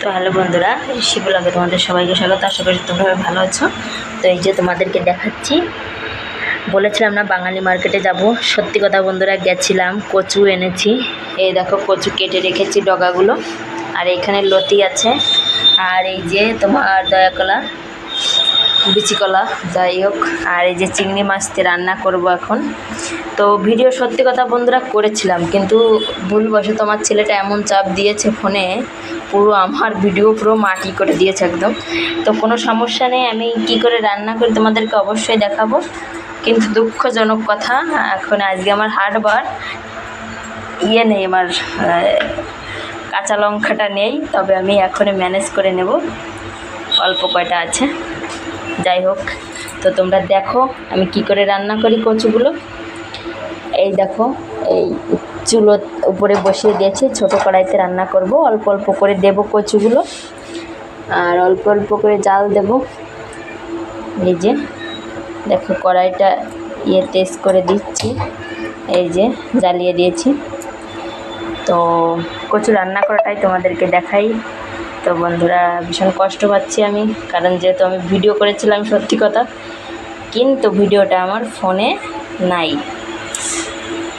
তো হ্যালো বন্ধুরা, শিবুলাকে তোমাদের সবাইকে স্বাগত। আশা করি তোমরা ভালো আছো। তো এই যে তোমাদেরকে দেখাচ্ছি, বলেছিলাম না বাঙালি মার্কেটে যাব। সত্যি কথা বন্ধুরা, গেছিলাম, কচু এনেছি। এই দেখো, কচু কেটে রেখেছি ডগাগুলো। আর এইখানে লতি আছে। আর এই যে তোমার দয়াকলা বিচিকলা যাই হোক। আর এই যে চিংড়ি মাছ দিয়ে রান্না করব এখন। তো ভিডিও সত্যি কথা বন্ধুরা করেছিলাম, কিন্তু ভুলবশত আমার ছেলেটা এমন চাপ দিয়েছে ফোনে পুরো আমার ভিডিও পুরো মাটি করে দিয়েছে একদম। তো কোনো সমস্যা নেই, আমি কি করে রান্না করি তোমাদেরকে অবশ্যই দেখাবো। কিন্তু দুঃখজনক কথা, এখন আজকে আমার হাটবার ইয়ে নেই আমার কাঁচা লঙ্কাটা নেই, তবে আমি এখনই ম্যানেজ করে নেব। অল্প কয়টা আছে, যাই হোক, তো তোমরা দেখো আমি কি করে রান্না করি কচুগুলো। এই দেখো, এই চুলো উপরে বসিয়ে দিয়েছি, ছোটো কড়াইতে রান্না করব। অল্প অল্প করে দেব কচুগুলো। আর অল্প অল্প করে জাল দেব। এই যে, দেখো কড়াইটা ইয়ে তেজ করে দিচ্ছি। এই যে, জ্বালিয়ে দিয়েছি। তো কচু রান্না করাটাই তোমাদেরকে দেখাই। তো বন্ধুরা, ভীষণ কষ্ট পাচ্ছি আমি, কারণ যেহেতু আমি ভিডিও করেছিলাম সত্যি কথা, কিন্তু ভিডিওটা আমার ফোনে নাই।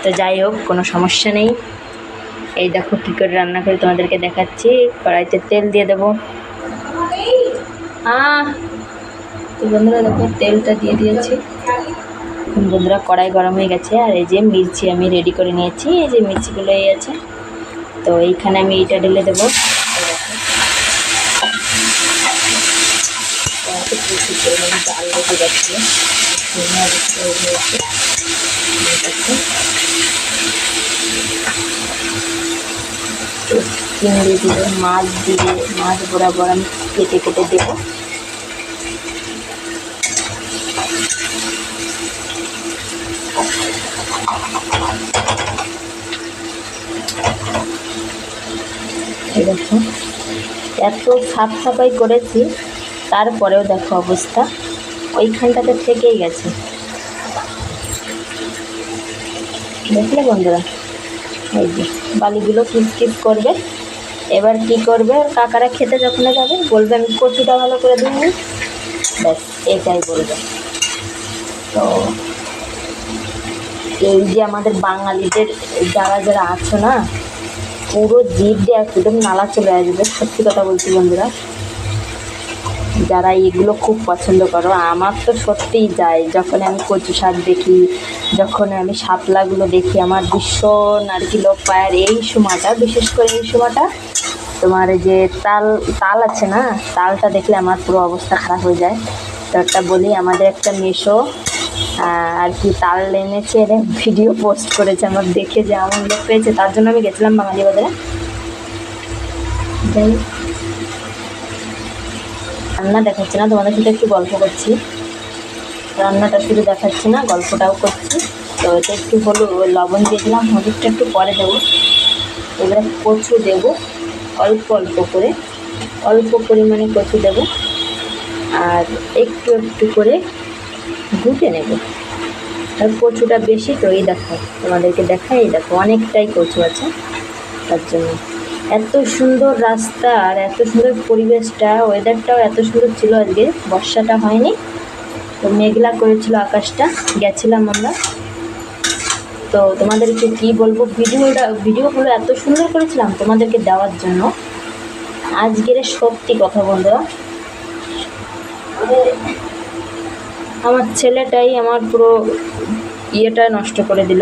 তো যাই হোক, কোনো সমস্যা নেই। এই দেখো কী করে রান্না করে তোমাদেরকে দেখাচ্ছি। কড়াইতে তেল দিয়ে দেবো। তো বন্ধুরা দেখো, তেলটা দিয়ে দিয়েছি। বন্ধুরা কড়াই গরম হয়ে গেছে। আর এই যে মির্চি আমি রেডি করে নিয়েছি। এই যে মির্চিগুলো এই আছে। তো এইখানে আমি এইটা ঢেলে দেবো। লেগে যাচ্ছে ধনিয়া দিতে হয়েছে এই দেখো। তো চিংড়ি দিয়ে, মাছ দিয়ে, মাছ বরাবর আমি কেটে কেটে দেবো। এত সাফ সাফাই করেছি, তারপরেও দেখো অবস্থা। ওইখানটাতে থেকেই গেছে। দেখলে বন্ধুরা? এই যে বালিগুলো কিস করবে। এবার কি করবে? কাকারা খেতে যখন যাবে, বলবে, আমি কচুটা ভালো করে দিই ব্যাস, এটাই বলবে। তো এই যে আমাদের বাঙালিদের, যারা যারা আছো না, পুরো জিভ দিয়ে একদম নালা চলে আসবে। সত্যি কথা বলছি বন্ধুরা। যারা এগুলো খুব পছন্দ করো, আমার তো সত্যিই যায়। যখন আমি কচু শাক দেখি, যখন আমি শাপলাগুলো দেখি, আমার ভীষণ আর কি লোক পায়। আর এই সময়টা, বিশেষ করে এই সময়টা, তোমার যে তাল তাল আছে না, তালটা দেখলে আমার পুরো অবস্থা খারাপ হয়ে যায়। তো একটা বলি, আমাদের একটা মেশো আর কি তাল এনেছে, এনে ভিডিও পোস্ট করেছে, আমার দেখে যে আমার লোক পেয়েছে, তার জন্য আমি গেছিলাম বাঙালি বাজারে। যাই। রান্না দেখাচ্ছি না, তোমাদের সাথে একটু গল্প করছি। রান্নাটা শুধু দেখাচ্ছি না, গল্পটাও করছি। তো এটা একটু হলুদ লবণ দিয়ে দিলাম, হলুদটা একটু পরে দেবো। এবারে কচু দেবো, অল্প অল্প করে। অল্প পরিমাণে কচু দেবো। আর একটু একটু করে ঘুটে নেব। আর কচুটা বেশি তো, এই দেখো, তোমাদেরকে দেখাই, এই দেখো, অনেকটাই কচু আছে, তার জন্য। এত সুন্দর রাস্তা আর এত সুন্দর পরিবেশটা ওয়েদারটাও এত সুন্দর ছিল আজকে। বর্ষাটা হয়নি, তো মেঘলা করেছিল আকাশটা, গেছিলাম আমরা। তো তোমাদেরকে কি বলব, ভিডিওটা, ভিডিওগুলো এত সুন্দর করেছিলাম তোমাদেরকে দেওয়ার জন্য। আজকের সত্যি কথা বন্ধুরা, আমার ছেলেটাই আমার পুরো ইয়েটা নষ্ট করে দিল।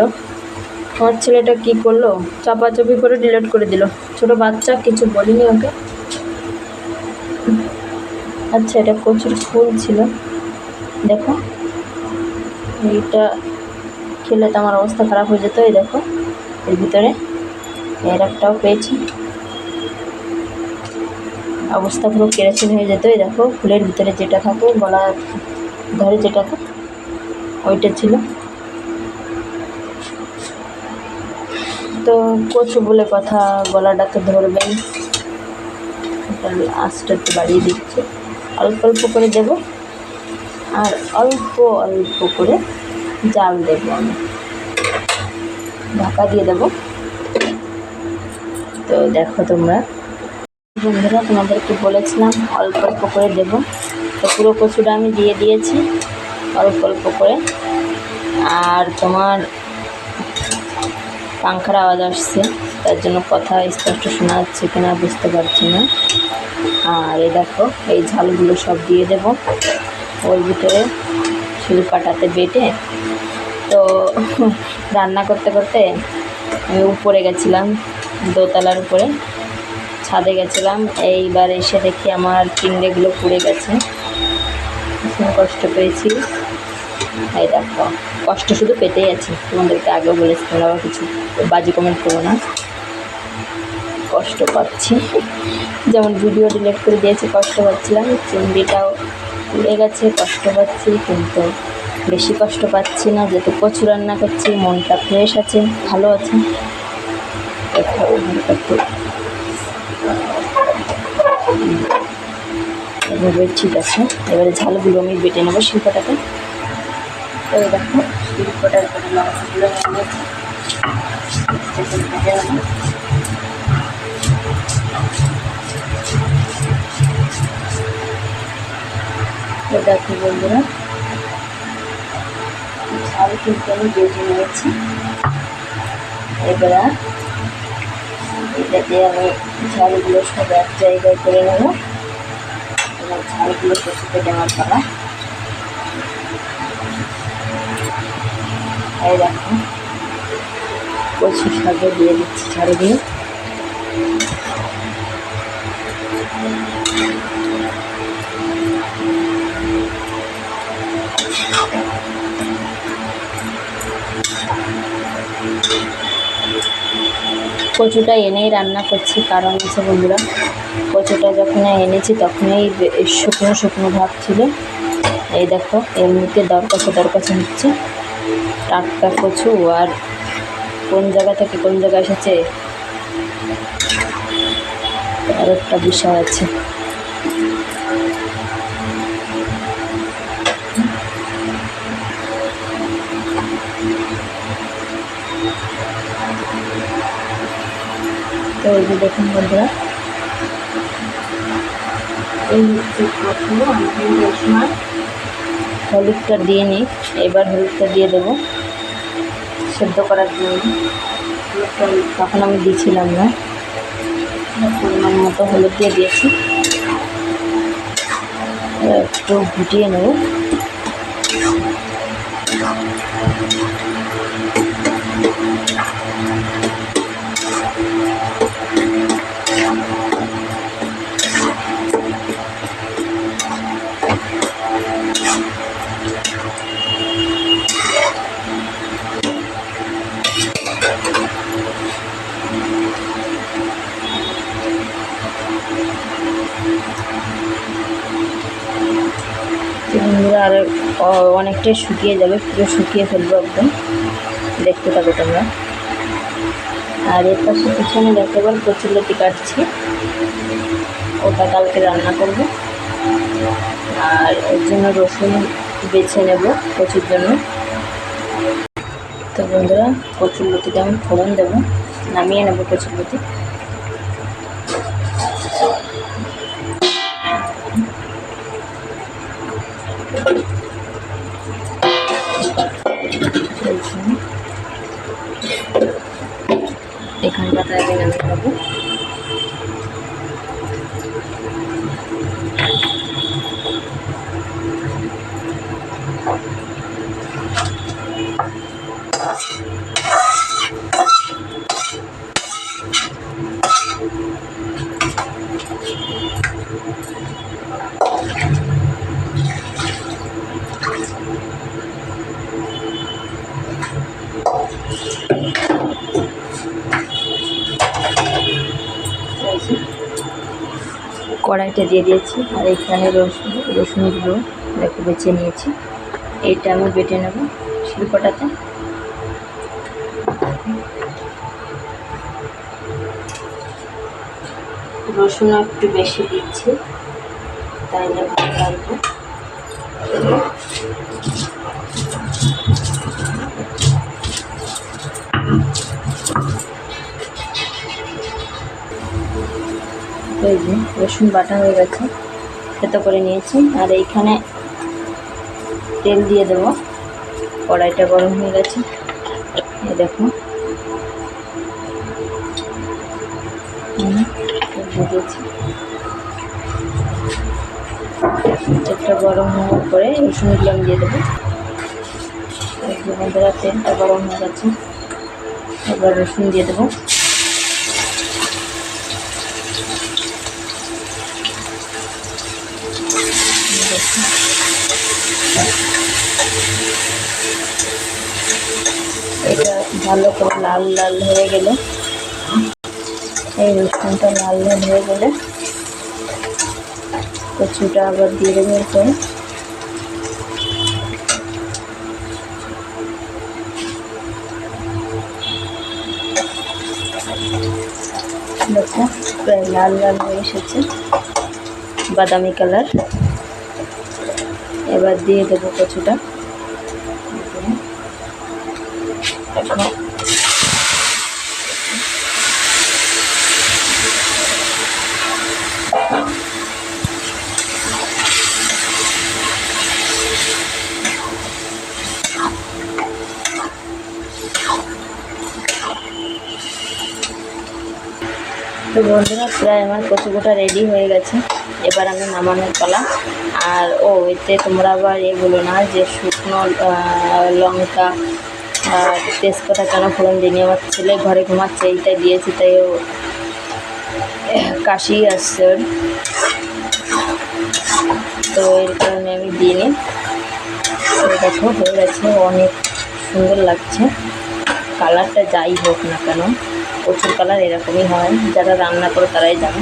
আমার ছেলেটা কি করল? চাপাচাপি করে ডিলিট করে দিল। ছোট বাচ্চা, কিছু বলিনি ওকে? আচ্ছা এটা প্রচুর ফুল ছিল। দেখো। এইটা খেলে তো আমার অবস্থা খারাপ হয়ে যেত, এই দেখো। এর ভিতরে এর একটাও পেয়েছি। অবস্থা পুরো কেরাসিন হয়ে যেত, এই দেখো। ফুলের ভিতরে যেটা থাকে গলা ধরে যেটা থাকে, ওইটা ছিল। তো কচু বলে কথা গলাটা তো ধরবেই। আঁচটা একটু বাড়িয়ে দিচ্ছি। অল্প অল্প করে দেব। আর অল্প অল্প করে জাল দেব আমি। ঢাকা দিয়ে দেব। তো দেখো তোমরা। বন্ধুরা, তোমাদেরকে বলেছিলাম অল্প অল্প করে দেবো। তো পুরো কচুটা আমি দিয়ে দিয়েছি। অল্প অল্প করে। আর তোমার পাংখার আওয়াজ আসছে। তার জন্য কথা স্পষ্ট শোনা যাচ্ছে কিনা বুঝতে পারছি না। আর এই দেখো, এই ঝালগুলো সব দিয়ে দেব। ওর ভিতরে শিলপাটাতে বেটে। তো রান্না করতে করতে আমি উপরে গেছিলাম, দোতলার উপরে। ছাদে গেছিলাম, এইবার এসে দেখি আমার চিংড়িগুলো পুড়ে গেছে। কষ্ট পেয়েছি। এই দেখো। কষ্ট শুধু পেতেই আছি। তোমাদেরকে আগেও বলেছি, তোমরা কিছু বাজে কমেন্ট করো না। কষ্ট পাচ্ছি। যেমন ভিডিও ডিলিট করে দিয়েছি, কষ্ট পাচ্ছিলাম। চিংড়িটাও পুড়ে গেছে, কষ্ট পাচ্ছি, কিন্তু বেশি কষ্ট পাচ্ছি না। যেহেতু প্রচুর রান্না করছি, মনটা ফ্রেশ আছে, ভালো আছে। এভাবে ঠিক আছে। এবারে ঝালগুলো আমি বেটে নেব শিল্পটাকে। ওই দেখো দেখো বন্ধুরা ঝাল কিন্তু আমি বেটে নিয়েছি এবার এটাতে আমি ঝালগুলো সব এক জায়গায় করে নেব। এবার ঝালগুলো কষিতে দেওয়ার পালা। এই দেখো। কচু শাকে দিয়ে দিচ্ছি ঝালগুলো কচুটা এনেই রান্না করছি, কারণ আছে বন্ধুরা, কচুটা যখন এনেছি তখনই শুকনো শুকনো ভাব ছিল। এই দেখো এমনিতে দরকাছে দরকাছে হচ্ছে। টাটকা কচু আর কোন জায়গা থেকে কোন জায়গায় এসেছে? আর একটা বিষয় আছে। তো এই যে দেখুন বন্ধুরা, এই সময় হলুদটা দিয়ে নিই। এবার হলুদটা দিয়ে দেবো। সেদ্ধ করার জন্য। হলুদটা তখন আমি দিয়েছিলাম না। পরিমাণ মতো হলুদ দিয়ে দিয়েছি। একটু ফুটিয়ে নেব। বন্ধুরা আর অনেকটাই শুকিয়ে যাবে, পুরো শুকিয়ে ফেলব একদম। দেখতে থাকো তোমরা। আর এর পাশে পিছনে দেখতে পার কচুলতি কাটছি। ওটা কালকে রান্না করব। আর এর জন্য রসুন বেছে নেব কচুর জন্য। তো বন্ধুরা কচুরলতিকে আমি ফোড়ন দেবো। নামিয়ে নেব কচুরলতি बताएँगे नंद बाबू Thank কড়াইটা দিয়ে দিয়েছি, আর এখানে রসুন রসুনগুলো দেখো বেছে নিয়েছি। এইটা আমি বেটে নেব শিল্পটাতে রসুন একটু বেশি দিচ্ছি, তাইলে ভালো লাগবে। এই রসুন বাটা হয়ে গেছে। থেতো করে নিয়েছি। আর এইখানে তেল দিয়ে দেবো। কড়াইটা গরম হয়ে গেছে। এই দেখো তেলটা গরম হওয়ার পরে আমি দিয়ে দেবো। তেলটা গরম হয়ে গেছে। এবার রসুন দিয়ে দেবো। ভালো করে লাল লাল হয়ে গেলে, এই রসুনটা লাল লাল হয়ে গেলে কচুটা আবার দিয়ে দেবো এরপরে। দেখো, প্রায় লাল লাল হয়ে এসেছে বাদামি কালার। এবার দিয়ে দেবো কচুটা। তো বন্ধুরা, প্রায় আমার কচুকোটা রেডি হয়ে গেছে। এবার আমি নামানোর পালা। আর ও, এতে তোমরা আবার এ বলো না যে শুকনো লঙ্কা আর তেজপাতা কেন ফোড়ন দিইনি আমার ছেলে ঘরে ঘুমাচ্ছে এইটাই দিয়েছি, তাই ও কাশি আসছে তো এর কারণে আমি দিইনি। দেখো, হয়ে গেছে, অনেক সুন্দর লাগছে। কালারটা যাই হোক না কেন, প্রচুর কালার এরকমই হয়, যারা রান্না করে তারাই জানে।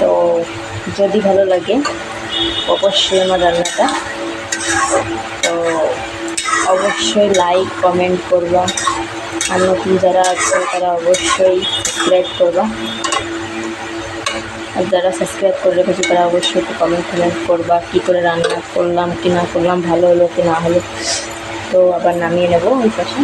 তো যদি ভালো লাগে, অবশ্যই আমার রান্নাটা। তো অবশ্যই লাইক কমেন্ট করবা। আর নতুন যারা আছে, তারা অবশ্যই সাবস্ক্রাইব করবা। আর যারা সাবস্ক্রাইব করে রেখেছে, তারা অবশ্যই একটু কমেন্ট কমেন্ট করবা, কী করে রান্না করলাম, কি না করলাম, ভালো হলো কি না হলো। তো আবার নামিয়ে নেব ওই পাশে।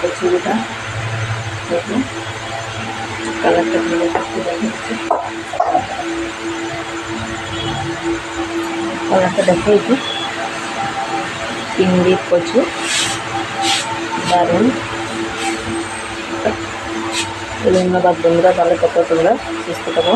কচুরিটা দেখুন, কালারটা ভালো করতে দেখাচ্ছে কালারটা দেখো যে চিংড়ি কচু দারুণ ধন্যবাদ বন্ধুরা ভালো থাকো তোমরা সুস্থ থাকো